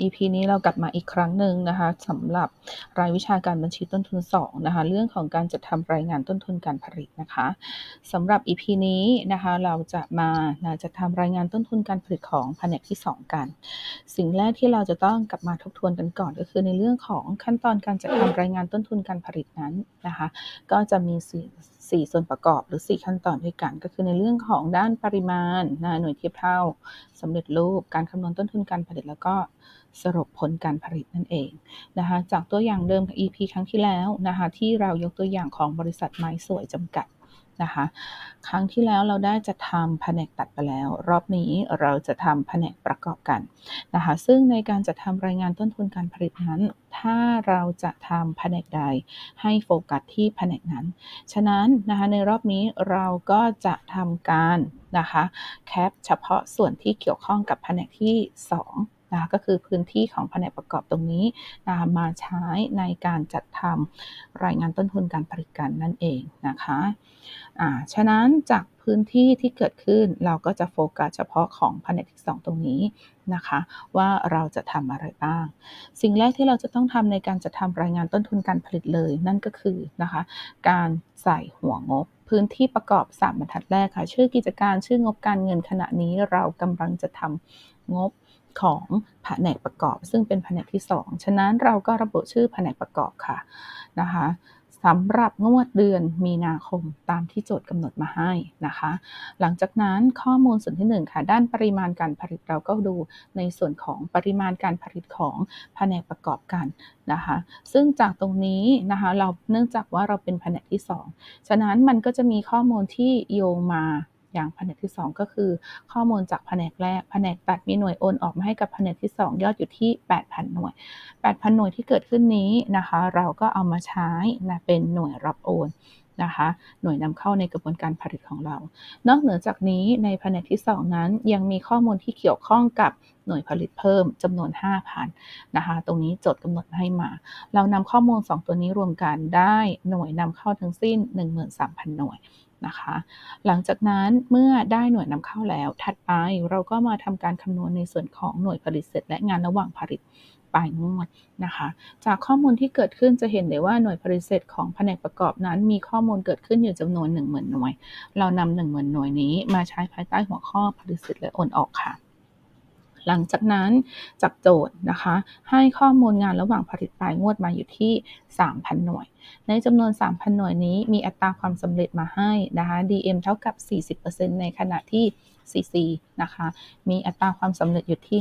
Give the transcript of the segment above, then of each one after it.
EP นี้เรากลับมาอีกครั้งหนึ่งนะคะสำหรับรายวิชาการบัญชีต้นทุน2นะคะเรื่องของการจัดทำรายงานต้นทุนการผลิตนะคะสำหรับ EP นี้นะคะเราจะมานะจะทำรายงานต้นทุนการผลิตของแผนกที่ 2 กัน สิ่งแรกที่เราจะต้องกลับมาทบทวนกันก่อนก็คือในเรื่องของขั้นตอนการจัดทำรายงานต้นทุนการผลิตนั้นนะคะก็จะมีสี่สี่ส่วนประกอบหรือ 4 ขั้นตอนด้วยกัน ก็คือในเรื่องของด้านปริมาณนะหน่วยเทียบเท่าสำเร็จรูปการคำนวณต้นทุนการผลิตแล้วก็ สรุปผลการผลิตนั่นเองนะคะจากตัวอย่างเดิม EP ครั้งที่แล้วนะคะที่เรายกตัวอย่างของบริษัทไม้สวยจำกัดนะคะครั้งที่แล้วเราได้จะทำแผนกตัดไปแล้ว รอบนี้เราจะทำแผนกประกอบกันนะคะซึ่งในการจะทำรายงานต้นทุนการผลิตนั้น ถ้าเราจะทำแผนกใดให้โฟกัสที่แผนกนั้น ฉะนั้นนะคะในรอบนี้เราก็จะทำการนะคะแคปเฉพาะส่วนที่เกี่ยวข้องกับแผนกที่ 2 นะก็คือพื้นที่ของแผนกประกอบตรงนี้นะมาใช้ในการจัดทำรายงานต้นทุนการผลิตกันนั่นเองนะคะอ่าฉะนั้นจากพื้นที่ที่เกิดขึ้นเราก็จะโฟกัสเฉพาะของแผนกที่ 2 ตรงนี้นะคะ ว่าเราจะทำอะไรบ้าง สิ่งแรกที่เราจะต้องทำในการจะทำรายงานต้นทุนการผลิตเลย นั่นก็คือนะคะการใส่หัวงบพื้นที่ประกอบ 3 บรรทัดแรกค่ะ ชื่อกิจการชื่องบการเงินขณะนี้เรากำลังจะทำงบ ของแผนกประกอบ ซึ่งเป็นแผนกที่ 2 ฉะนั้นเราก็ระบุชื่อแผนกประกอบค่ะนะคะสำหรับงวดเดือนมีนาคมตามที่โจทย์กำหนดมาให้นะคะ หลังจากนั้นข้อมูลส่วนที่ 1 ค่ะ ด้านปริมาณการผลิตเราก็ดูในส่วนของปริมาณการผลิตของแผนกประกอบกันนะคะ ซึ่งจากตรงนี้นะคะเราเนื่องจากว่าเราเป็นแผนกที่ 2 ฉะนั้นมันก็จะมีข้อมูลที่โยงมา อย่างแผนกที่ 2 ก็คือ ข้อมูลจากแผนกแรกแผนกตัดมีหน่วยโอนออกมาให้กับแผนกที่ 2 ยอดอยู่ที่ 8,000 หน่วย 8,000 หน่วยที่เกิดขึ้นนี้นะคะ เราก็เอามาใช้นะเป็นหน่วยรับโอนนะคะหน่วยนำเข้าในกระบวนการผลิตของเรา นอกเหนือจากนี้ในแผนกที่ 2 นั้น ยังมีข้อมูลที่เกี่ยวข้องกับหน่วยผลิตเพิ่มจำนวน 5,000นะคะ ตรงนี้จดกำหนดให้มา เรานำข้อมูล 2 ตัวนี้รวมกันได้หน่วยนำเข้าทั้งสิ้น 13,000 หน่วย นะคะ หลังจากนั้นเมื่อได้หน่วยนำเข้าแล้ว ถัดไปเราก็มาทำการคำนวณในส่วนของหน่วยผลิตเสร็จ และงานระหว่างผลิตปลายงวดนะคะ จากข้อมูลที่เกิดขึ้นจะเห็นได้ว่าหน่วยผลิตเสร็จของแผนกประกอบนั้น มีข้อมูลเกิดขึ้นอยู่จำนวน 1 0,000 หน่วย เรานำ1 0,000 หน่วยนี้มาใช้ภายใต้หัวข้อผลิตเสร็จและโอนออกค่ะ หลังจากนั้นจากโจทย์นะคะ ให้ข้อมูลงานระหว่างผลิตปลายงวดมาอยู่ที่ 3,000 หน่วย ในจำนวน 3,000 หน่วยนี้มีอัตราความสำเร็จมาให้นะคะ DM เท่ากับ 40%ในขณะที่ CC นะคะ มีอัตราความสำเร็จอยู่ที่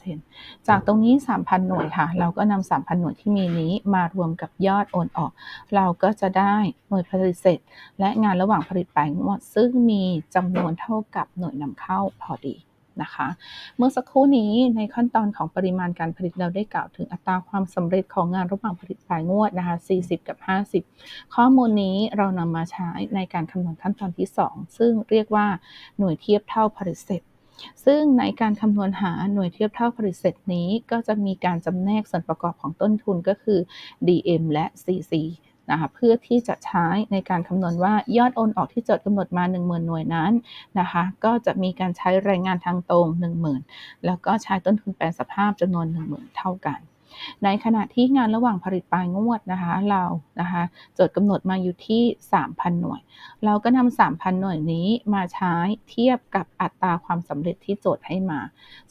50%จากตรงนี้ 3,000 หน่วยค่ะ เราก็นำ3,000 หน่วยที่มีนี้มารวมกับยอดโอนออก เราก็จะได้หน่วยผลิตเสร็จ และงานระหว่างผลิตปลายงวดซึ่งมีจำนวนเท่ากับหน่วยนำเข้าพอดี นะคะ เมื่อสักครู่นี้ในขั้นตอนของปริมาณการผลิตเราได้กล่าวถึงอัตราความสำเร็จของงานระหว่างผลิตปลายงวดนะคะ 40 กับ 50 ข้อมูลนี้เรานำมาใช้ในการคำนวณขั้นตอนที่ 2 ซึ่งเรียกว่าหน่วยเทียบเท่าผลิตเสร็จซึ่งในการคำนวณหาหน่วยเทียบเท่าผลิตเสร็จนี้ ก็จะมีการจำแนกส่วนประกอบของต้นทุนก็คือ DM และ CC นะคะเพื่อที่จะใช้ในการคำนวณว่ายอดโอนออกที่จดกำหนดมา 10,000 หน่วยนั้นนะคะก็จะมีการใช้แรงงานทางตรง 10,000 แล้วก็ใช้ต้นทุนแปลสภาพจำนวน 10,000 เท่ากัน ในขณะที่งานระหว่างผลิตปลายงวดนะคะ เรานะคะจดกำหนดมาอยู่ที่ 3,000 หน่วย เราก็นำ3,000 หน่วยนี้มาใช้เทียบกับอัตราความสำเร็จที่โจทย์ให้มา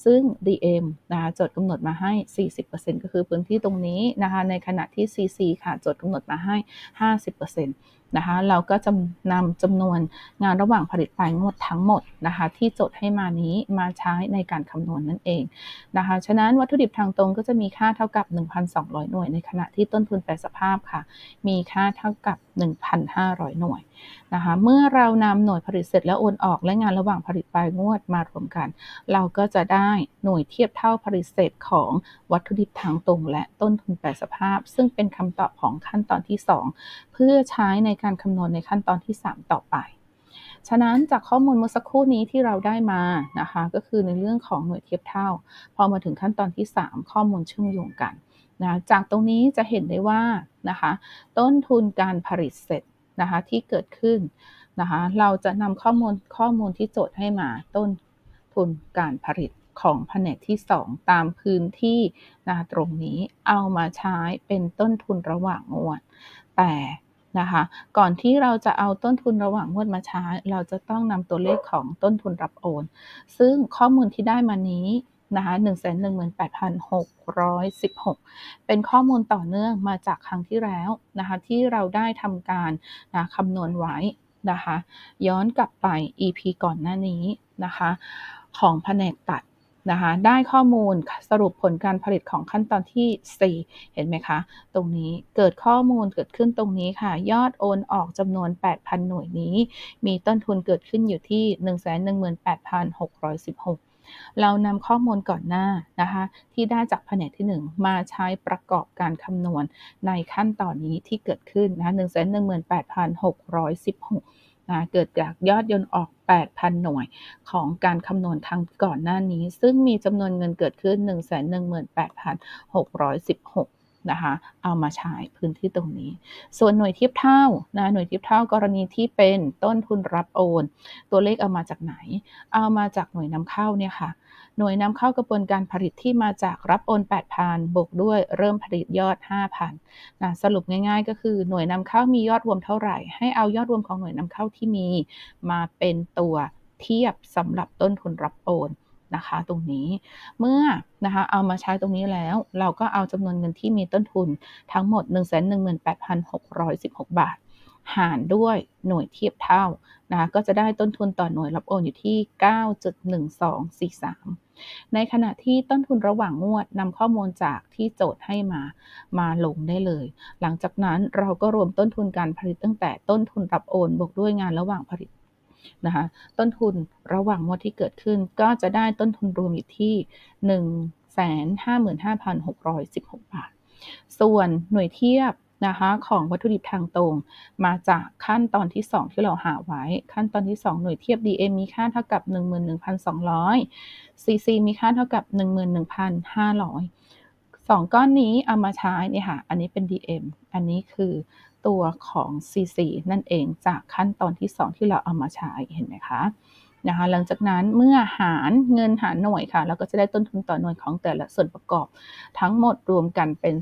ซึ่ง DM นะคะจดกำหนดมาให้ 40%ก็คือพื้นที่ตรงนี้นะคะในขณะที่ CC ค่ะจดกำหนดมาให้ 50% นะคะเราก็จะนำจำนวนงานระหว่างผลิตปลายงวดทั้งหมดนะคะที่จดให้มานี้มาใช้ในการคำนวณนนั่นเองนะคะฉะนั้นวัตถุดิบทางตรงก็จะมีค่าเท่ากับ 1,200 หน่วย ในขณะที่ต้นทุนแปรสภาพค่ะ มีค่าเท่ากับ1,500 หน่วยนะคะ เมื่อเรานำหน่วยผลิตเสร็จแล้วโอนออกและงานระหว่างผลิตปลายงวดมารวมกัน เราก็จะได้หน่วยเทียบเท่าผลิตเสร็จของวัตถุดิบทางตรง และต้นทุนแปรสภาพ ซึ่งเป็นคำตอบของขั้นตอนที่ 2 เพื่อใช้ในการคำนวณในขั้นตอนที่ 3 ต่อไปฉะนั้นจากข้อมูลเมื่อสักครู่นี้ที่เราได้มานะคะ ก็คือในเรื่องของหน่วยเทียบเท่า พอมาถึงขั้นตอนที่ 3 ข้อมูลเชื่อมโยงกัน นะจากตรงนี้จะเห็นได้ว่านะคะต้นทุนการผลิตเสร็จนะคะที่เกิดขึ้นนะคะเราจะนำข้อมูลข้อมูลที่โจทย์ให้มาต้นทุนการผลิตของแผนกที่ 2 ตามพื้นที่นะตรงนี้เอามาใช้เป็นต้นทุนระหว่างงวด แต่นะคะ ก่อนที่เราจะเอาต้นทุนระหว่างงวดมาใช้ เราจะต้องนำตัวเลขของต้นทุนรับโอน ซึ่งข้อมูลที่ได้มานี้ นะคะ118,616เป็นข้อมูลต่อเนื่องมาจากครั้งที่แล้วนะคะที่เราได้ทำการนะคำนวณไว้นะคะย้อนกลับไป EP ก่อนหน้านี้นะคะของแผนกตัดนะคะได้ข้อมูลสรุปผลการผลิตของขั้นตอนที่ 4 เห็นไหมคะ ตรงนี้เกิดข้อมูลเกิดขึ้นตรงนี้ค่ะ ยอดโอนออกจำนวน 8,000 หน่วยนี้ มีต้นทุนเกิดขึ้นอยู่ที่ 118,616 เรานำข้อมูลก่อนหน้านะคะที่ได้จากแผนกที่ 1 มาใช้ประกอบการคำนวณในขั้นตอนนี้ที่เกิดขึ้นนะ118,616นะเกิดจากยอดยนต์ออก 8,000 หน่วยของการคำนวณทางก่อนหน้านี้ ซึ่งมีจำนวนเงินเกิดขึ้น 118,616 นะคะเอามาใช้พื้นที่ตรงนี้ ส่วนหน่วยเทียบเท่านะหน่วยเทียบเท่ากรณีที่เป็นต้นทุนรับโอน ตัวเลขเอามาจากไหน เอามาจากหน่วยนำเข้าเนี่ยค่ะหน่วยนำเข้ากระบวนการผลิตที่มาจากรับโอน 8,000บวกด้วยเริ่มผลิตยอด 5,000นะสรุปง่าย ๆ ก็คือหน่วยนำเข้ามียอดรวมเท่าไหร่ ให้เอายอดรวมของหน่วยนำเข้าที่มี มาเป็นตัวเทียบสำหรับต้นทุนรับโอน นะคะ ตรงนี้เมื่อนะคะเอามาใช้ตรงนี้แล้ว เราก็เอาจำนวนเงินที่มีต้นทุนทั้งหมด 118,616 บาท หารด้วยหน่วยเทียบเท่านะก็จะได้ต้นทุนต่อหน่วยรับโอนอยู่ที่ 9.1243 ในขณะที่ต้นทุนระหว่างงวดนำข้อมูลจากที่โจทย์ให้มามาลงได้เลย หลังจากนั้นเราก็รวมต้นทุนการผลิตตั้งแต่ต้นทุนรับโอนบวกด้วยงานระหว่างผลิต นะคะต้นทุนระหว่างงวดที่เกิดขึ้น ก็จะได้ต้นทุนรวมอยู่ที่ 155,616 บาท ส่วนหน่วยเทียบนะคะของวัตถุดิบทางตรง มาจากขั้นตอนที่ 2 ที่เราหาไว้ ขั้นตอนที่ 2 หน่วยเทียบ DM มีค่าเท่ากับ 11,200 CC มีค่าเท่ากับ 11,500 2 ก้อนนี้เอามาใช้เนี่ยค่ะ อันนี้เป็น DM อันนี้คือ ตัวของ CC นั่นเองจากขั้นตอนที่ 2 ที่เราเอามาใช้เห็นไหมคะนะคะหลังจากนั้นเมื่อหารเงินหารหน่วยค่ะ เราก็จะได้ต้นทุนต่อหน่วยของแต่ละส่วนประกอบ ทั้งหมดรวมกันเป็น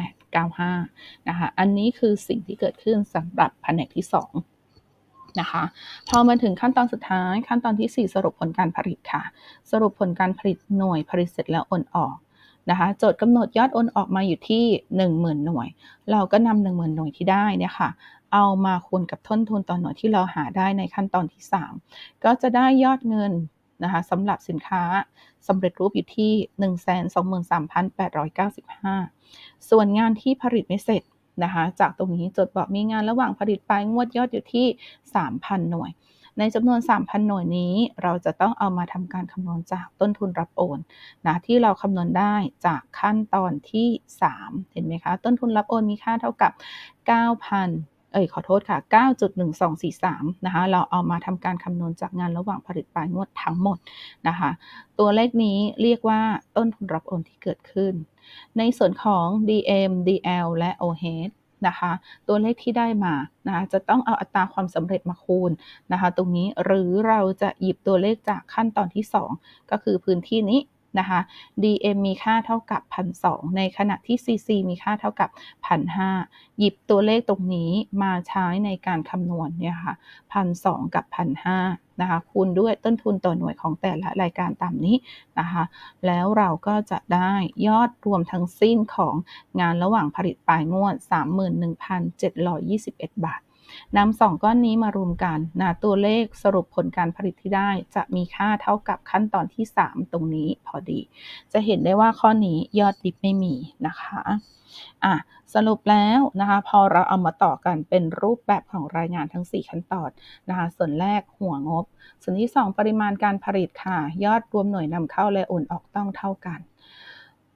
12.3895 นะคะ อันนี้คือสิ่งที่เกิดขึ้นสำหรับแผนกที่ 2 นะคะ พอมาถึงขั้นตอนสุดท้ายขั้นตอนที่ 4 สรุปผลการผลิตค่ะ สรุปผลการผลิตหน่วยผลิตเสร็จแล้วโอนออก นะคะโจทย์กำหนดยอดโอนออกมาอยู่ที่ 10,000 หน่วย เราก็นำ10,000 หน่วยที่ได้เนี่ยค่ะเอามาคูณกับต้นทุนต่อหน่วยที่เราหาได้ในขั้นตอนที่ 3 ก็จะได้ยอดเงินนะคะสำหรับสินค้าสำเร็จรูปอยู่ที่ 123,895 ส่วนงานที่ผลิตไม่เสร็จนะคะจากตรงนี้จดบอกมีงานระหว่างผลิตไปงวดยอดอยู่ที่ 3,000 หน่วย ในจำนวน 3,000 หน่วยนี้ เราจะต้องเอามาทำการคำนวณจากต้นทุนรับโอนนะที่เราคำนวณได้จากขั้นตอนที่ 3 เห็นไหมคะ ต้นทุนรับโอนมีค่าเท่ากับ 9,000เอ้ยขอโทษค่ะ 9.1243 นะคะ เราเอามาทำการคำนวณจากงานระหว่างผลิตปลายงวดทั้งหมดนะคะ ตัวเลขนี้เรียกว่าต้นทุนรับโอนที่เกิดขึ้น ในส่วนของ DM DL และ OH นะคะ ตัวเลขที่ได้มานะคะจะต้องเอาอัตราความสำเร็จมาคูณนะคะ ตรงนี้หรือเราจะหยิบตัวเลขจากขั้นตอนที่ 2 ก็คือพื้นที่นี้นะคะ DM มีค่าเท่ากับ1,200ในขณะที่ CC มีค่าเท่ากับ1,500หยิบตัวเลขตรงนี้มาใช้ในการคำนวณเนี่ยค่ะ1,200กับ1,500นะคะคูณด้วยต้นทุนต่อหน่วยของแต่ละรายการตามนี้นะคะแล้วเราก็จะได้ยอดรวมทั้งสิ้นของงานระหว่างผลิตปลายงวด 31,721 บาท นำสองก้อนนี้มารวมกันนะตัวเลขสรุปผลการผลิตที่ได้ จะมีค่าเท่ากับขั้นตอนที่ 3 ตรงนี้พอดี จะเห็นได้ว่าข้อนี้ยอดดิบไม่มีนะคะอะสรุปแล้วนะคะ พอเราเอามาต่อกันเป็นรูปแบบของรายงานทั้ง 4 ขั้นตอนนะคะ ส่วนแรกหัวงบ ส่วนที่ 2 ปริมาณการผลิตค่ะ ยอดรวมหน่วยนำเข้าและโอนออกต้องเท่ากัน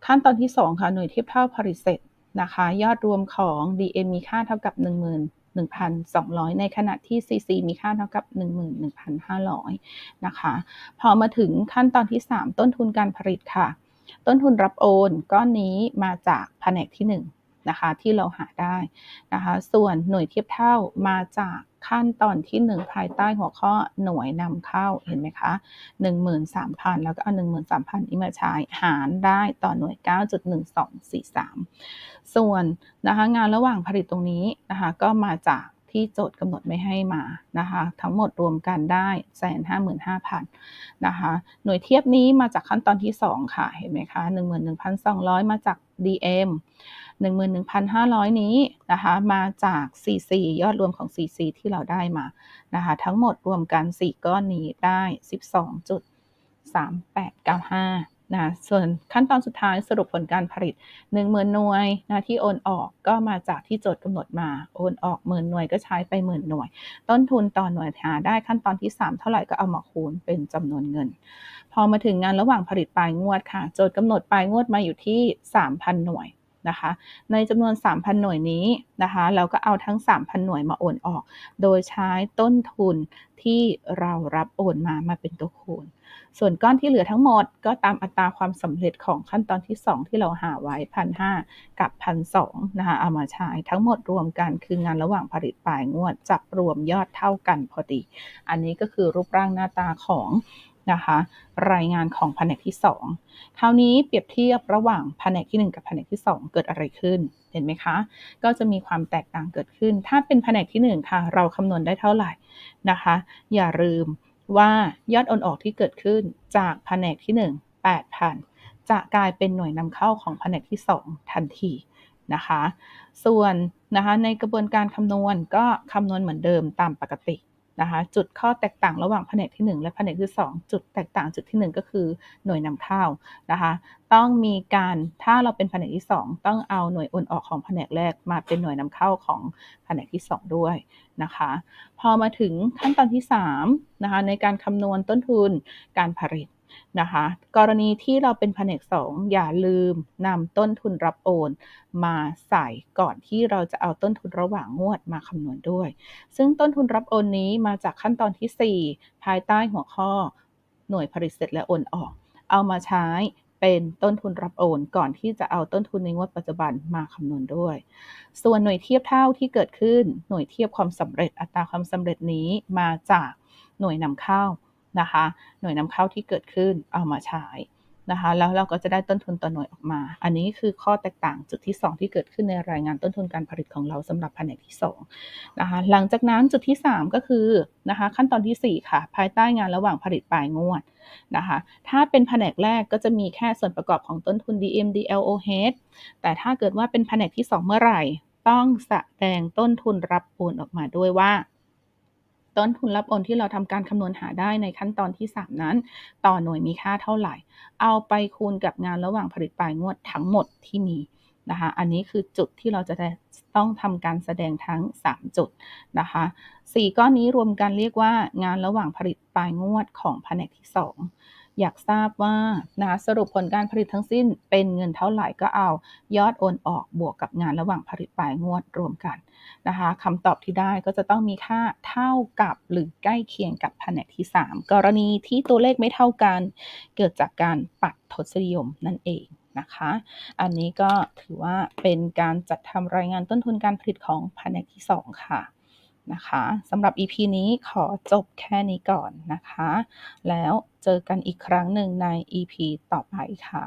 ขั้นตอนที่ 2 ค่ะ หน่วยเทียบเท่าผลิตเสร็จนะคะ ยอดรวมของ DM มีค่าเท่ากับ 10,000 1,200 ในขณะที่ CC มีค่าเท่ากับ 11,500 นะคะ พอมาถึงขั้นตอนที่ 3 ต้นทุนการผลิตค่ะ ต้นทุนรับโอนก้อนนี้มาจากแผนกที่1นะคะที่เราหาได้นะคะ ส่วนหน่วยเทียบเท่ามาจาก ขั้นตอนที่ 1 ภายใต้หัวข้อหน่วยนำเข้าเห็นไหมคะ 13,000 แล้วก็เอา 13,000 นี้มาใช้หารได้ต่อหน่วย 9.1243 ส่วนนะคะงานระหว่างผลิตตรงนี้นะคะก็มาจาก ที่โจทย์กำหนดไม่ให้มานะคะทั้งหมดรวมกันได้แสนห้าหมื่นห้าพันนะคะหน่วยเทียบนี้มาจากขั้นตอนที่ 2 ค่ะ เห็นไหมคะ11,200มาจาก DM 11,500 นี้นะคะมาจาก CC ยอดรวมของ CC ที่เราได้มานะคะทั้งหมดรวมกัน 4 ก้อนนี้ได้ 12.3895 นะส่วนขั้นตอนสุดท้ายสรุปผลการผลิต 1 0,000หน่วยนะที่โอนออกก็มาจากที่โจทย์กำหนดมาโอนออกหมื่นหน่วยก็ใช้ไปหมื่นหน่วย ต้นทุนต่อหน่วยหาได้ขั้นตอนที่ 3 เท่าไหร่ก็เอามาคูณเป็นจำนวนเงิน พอมาถึงงานระหว่างผลิตปลายงวดค่ะ โจทย์กำหนดปลายงวดมาอยู่ที่ 3,000 หน่วย นะคะ ในจำนวน 3,000 หน่วยนี้นะคะ เราก็เอาทั้ง 3,000 หน่วยมาโอนออก โดยใช้ต้นทุนที่เรารับโอนมามาเป็นตัวคูณ ส่วนก้อนที่เหลือทั้งหมดก็ตามอัตราความสำเร็จของขั้นตอนที่ 2 ที่เราหาไว้พันหกับพันสนะคะเอามาใช้ทั้งหมดรวมกันคืองานระหว่างผลิตปลายงวดจับรวมยอดเท่ากันพอดี อันนี้ก็คือรูปร่างหน้าตาของ นะคะ รายงานของแผนกที่ 2 คราวนี้เปรียบเทียบระหว่างแผนกที่ 1 กับแผนกที่ 2 เกิดอะไรขึ้นเห็นไหมคะ ก็จะมีความแตกต่างเกิดขึ้น ถ้าเป็นแผนกที่ 1 ค่ะ เราคำนวณได้เท่าไหร่นะคะ อย่าลืมว่ายอดโอนออกที่เกิดขึ้นจากแผนกที่ 1 8,000 จะกลายเป็นหน่วยนำเข้าของแผนกที่ 2 ทันทีนะคะ ส่วนนะคะในกระบวนการคำนวณก็คำนวณเหมือนเดิมตามปกติ นะคะจุดข้อแตกต่างระหว่างแผนกที่ 1 และแผนกที่ 2 จุดแตกต่างจุดที่ 1 ก็คือหน่วยนำเข้านะคะต้องมีการถ้าเราเป็นแผนกที่ 2 ต้องเอาหน่วยโอนออกของแผนกแรกมาเป็นหน่วยนำเข้าของแผนกที่ 2 ด้วยนะคะพอมาถึงขั้นตอนที่3นะคะในการคำนวณต้นทุนการผลิต นะคะ กรณีที่เราเป็นแผนก2อย่าลืมนำต้นทุนรับโอน มาใส่ก่อนที่เราจะเอาต้นทุนระหว่างงวดมาคำนวณด้วย ซึ่งต้นทุนรับโอนนี้มาจากขั้นตอนที่ 4 ภายใต้หัวข้อ หน่วยผลิตเสร็จและโอนออก เอามาใช้เป็นต้นทุนรับโอน ก่อนที่จะเอาต้นทุนในงวดปัจจุบันมาคำนวณด้วย ส่วนหน่วยเทียบเท่าที่เกิดขึ้น หน่วยเทียบความสำเร็จอัตราความสำเร็จนี้มาจากหน่วยนำเข้า นะคะ หน่วยนำเข้าที่เกิดขึ้นเอามาใช้นะคะ แล้วเราก็จะได้ต้นทุนต่อหน่วยออกมา อันนี้คือข้อแตกต่างจุดที่ 2 ที่เกิดขึ้นในรายงานต้นทุนการผลิตของเราสำหรับแผนกที่2นะคะ หลังจากนั้นจุดที่ 3 ก็คือนะคะ ขั้นตอนที่ 4 ค่ะ ภายใต้งานระหว่างผลิตปลายงวดนะคะ ถ้าเป็นแผนกแรกก็จะมีแค่ส่วนประกอบของต้นทุน DM DLOH แต่ถ้าเกิดว่าเป็นแผนกที่ 2 เมื่อไหร่ ต้องแสดงต้นทุนรับโอนออกมาด้วยว่า ต้นทุนรับโอนที่เราทำการคำนวณหาได้ในขั้นตอนที่ 3 นั้น ต่อหน่วยมีค่าเท่าไหร่ เอาไปคูณกับงานระหว่างผลิตปลายงวดทั้งหมดที่มีนะคะ อันนี้คือจุดที่เราจะต้องทำการแสดงทั้ง 3 จุดนะคะ4ก้อนนี้รวมกันเรียกว่างานระหว่างผลิตปลายงวดของแผนกที่ 2 อยากทราบว่านะสรุปผลการผลิตทั้งสิ้นเป็นเงินเท่าไหร่ก็เอายอดโอนออกบวกกับงานระหว่างผลิตปลายงวดรวมกัน นะคะคำตอบที่ได้ก็จะต้องมีค่าเท่ากับหรือใกล้เคียงกับแผนกที่ 3 กรณีที่ตัวเลขไม่เท่ากัน เกิดจากการปัดทศนิยมนั่นเองนะคะ อันนี้ก็ถือว่าเป็นการจัดทำรายงานต้นทุนการผลิตของแผนกที่ 2 ค่ะนะคะสำหรับ EP นี้ขอจบแค่นี้ก่อนนะคะ แล้วเจอกันอีกครั้งหนึ่งใน EP ต่อไปค่ะ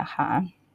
นะคะ